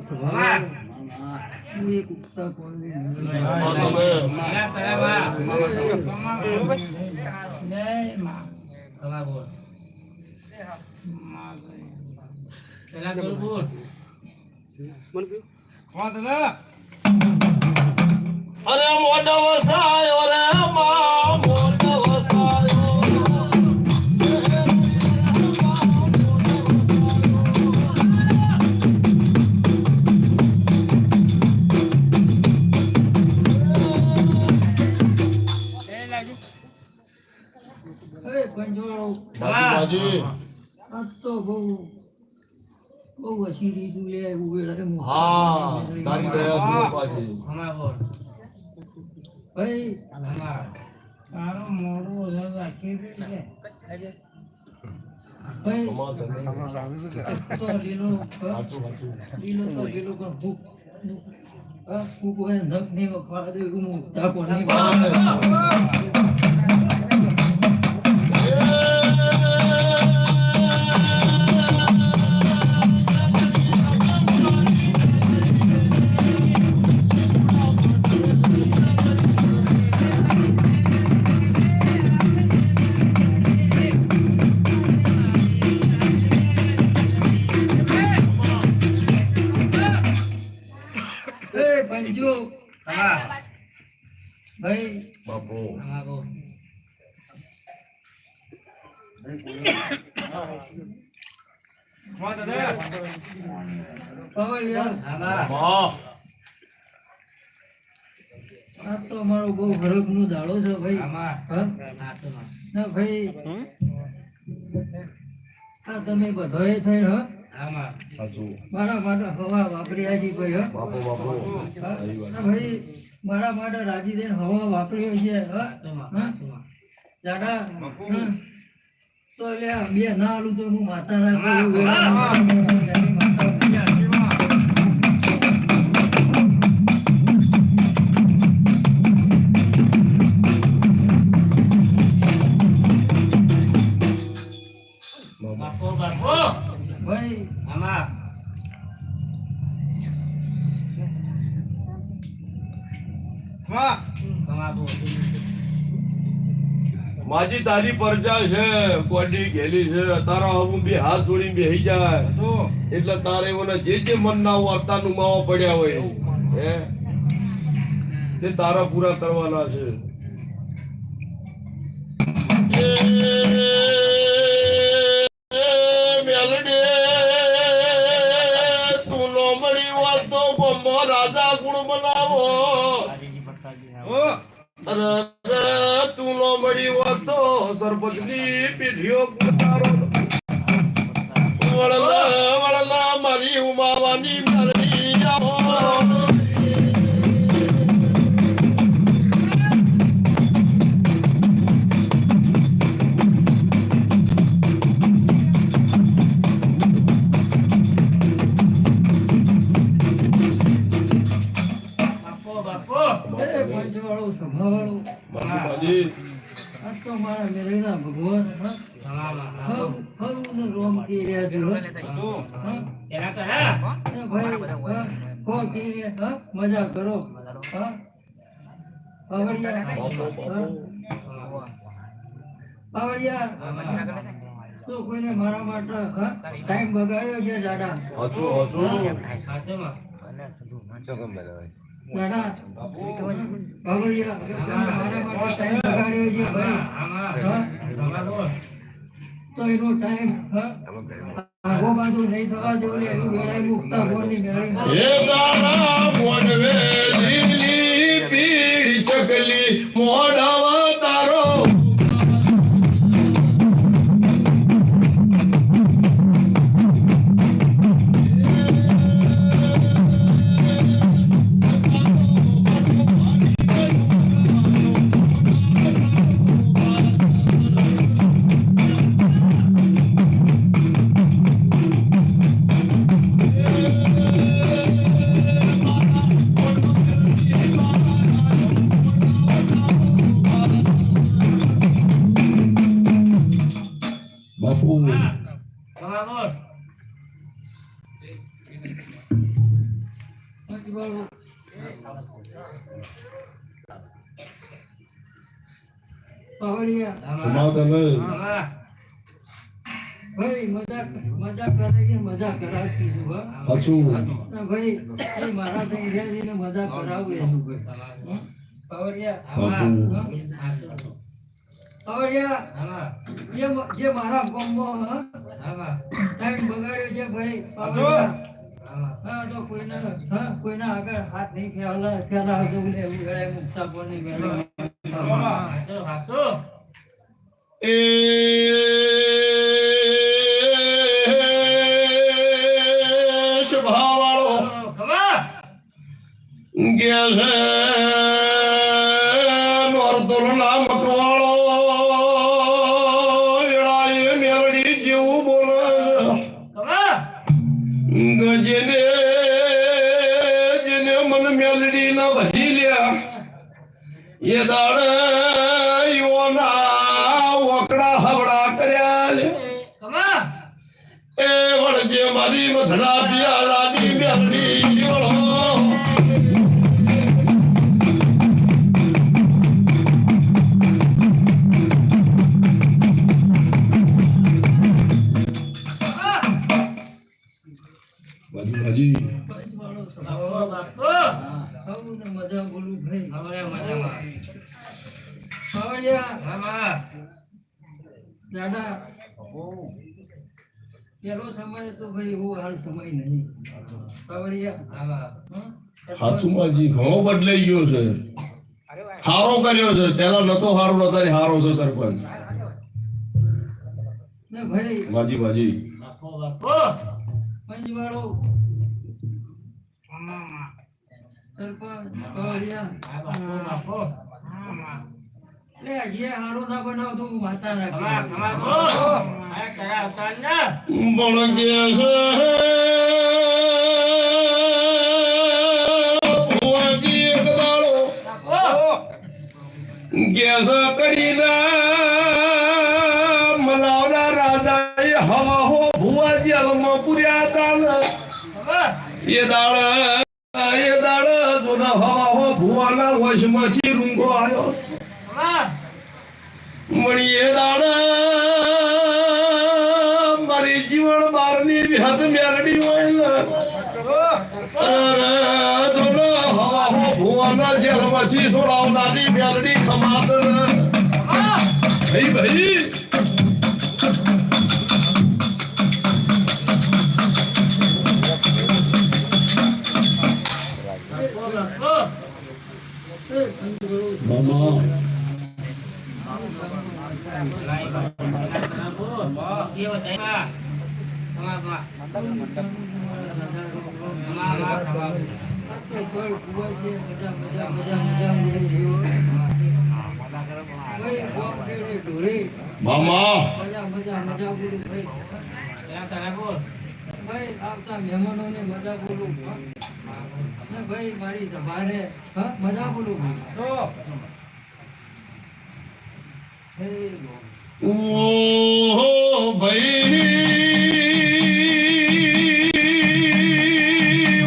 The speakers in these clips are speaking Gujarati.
સ્વભાવ એક અરે મોઢો વસાયો રે મા. પંજોળો આજ તો બહુ બહુ હસી દીધું લે ઉભેડા હા તારી દયા ભાઈ ભાઈ અમાર ધણી તો લીલો સાચું સાચું. લીલો તો લીલો પણ ભૂખ ભૂખ હોય નખ નહીં ફાળા દે હું તાકો નહીં તો મારો બહુ હરખ નો દાડો છે ભાઈ હા? ના ભાઈ આ તમે બધોય થઈને હ મારા માટે હવા વાપર્યા છે ભાઈ હા? બાપુ બાપુ હા? ના ભાઈ મારા માટે રાજી થઈને હવા વાપર્યો છે હા? હા? દાદા હા? તો એટલે બે ના આલું તો હું માતા ના કરું. વેળા માતા ભાઈ. માજી તારી પરજા છે કોડી ગેલી છે તારા હું બે હાથ જોડીને બેહી જાય. એટલે તારે મને જે જે મન ના હોય અતારનું માવો પડ્યા હોય. હે? તે તારા પૂરા કરવાના છે. સરપંચની પીઢીઓ ગુજારો વળલા વળલા મારી ઉમાવાની મેલડી આવો. એ પંચવાળો સભાવાળો. બાપુજી. આ તો મારા મેળવીના ભગવાન હા હવ હવ ને રોમ કી રહ્યા છે હા? હા? એ ભાઈ કો કી રહ્યા? હા? મજા કરો હા પાવડિયા તો કોઈને મારા માટે? ટાઈમ બગાડ્યો છે દાદા હજુ હજુ દાદા પાવડિયા મારા માટે તો એનો ટાઈમ આગો બાજુ નહીં થવા જોઈએ એનું વેળાએ મુકતા ફોનની મેળવી જે મ- જે મારા ગામમાં હા ટાઈમ બગાડ્યો છે ભાઈ હા તો કોઈને હા કોઈના આગળ હાથ નહીં ફેલા ફેલાવતો ને એવું ગળે મુકતા પણ નહીં મેલો. એ સ્વભાવવાળો ગયા મારી મધરા પિયાલાની મેલડી વળો બાજુ બાજુ પંચવાળો સ્વભાવ. આવું ને મજા બોલું ભાઈ પાવડિયા દાદા પેલો સમય તો ભાઈ એવો હાલ સમય નહીં? હાચુમાજી ઘણો બદલાઈ ગયો છે. હારો કર્યો છે. પેલા નતો હારો નતા હારો છે સરપંચ. ને ભાઈ બાજી બાજી સરપંચ દાડો ગેસ કરીને મલાવના રાજાએ હવા હો ભુવાજી હાલમાં પૂર્યા હતા. એ દાડ એ દાડ જોના હવા હો ભુવાના વશમાંથી રૂંગો આવ્યો. મણી એ દાડ મારી જીવન બારની વિહત મેલડી હોય ને. અરે જોનો હવા હો ભુવાના જેલમાંથી છોડાવનારી મેલડી ખમાત ને. ભાઈ મારી સભાને હા મજા બોલું ભાઈ ઓહો ભાઈ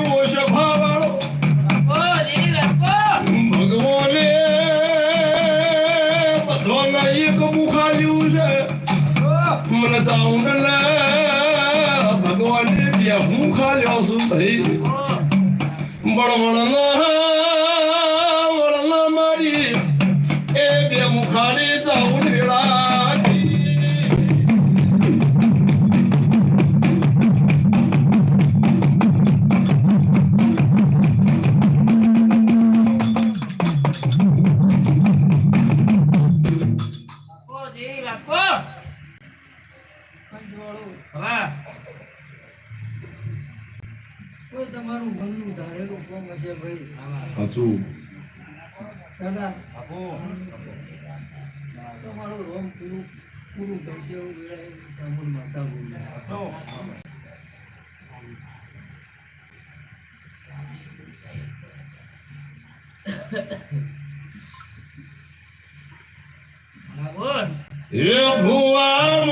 ઓ સભાવાળો ભગવાને બધાના એક મુખાલ્યું છે. મને સાઉન્ડ ને બોલે એ ભુવા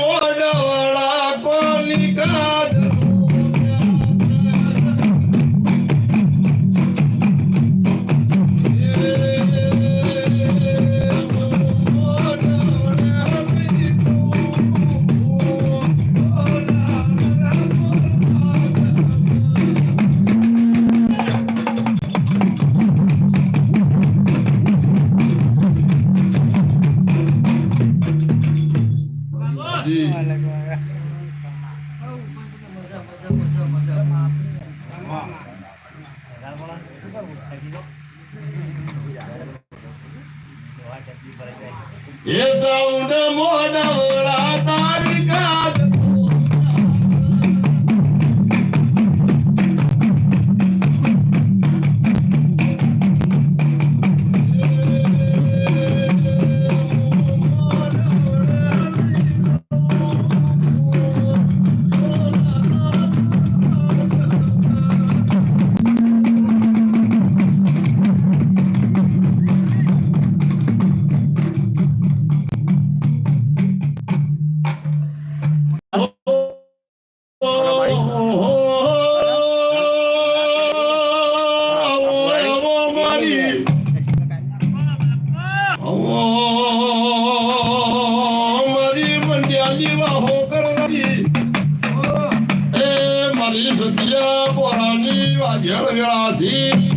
મારી સત્યા પોરાની વાજળ વેળાથી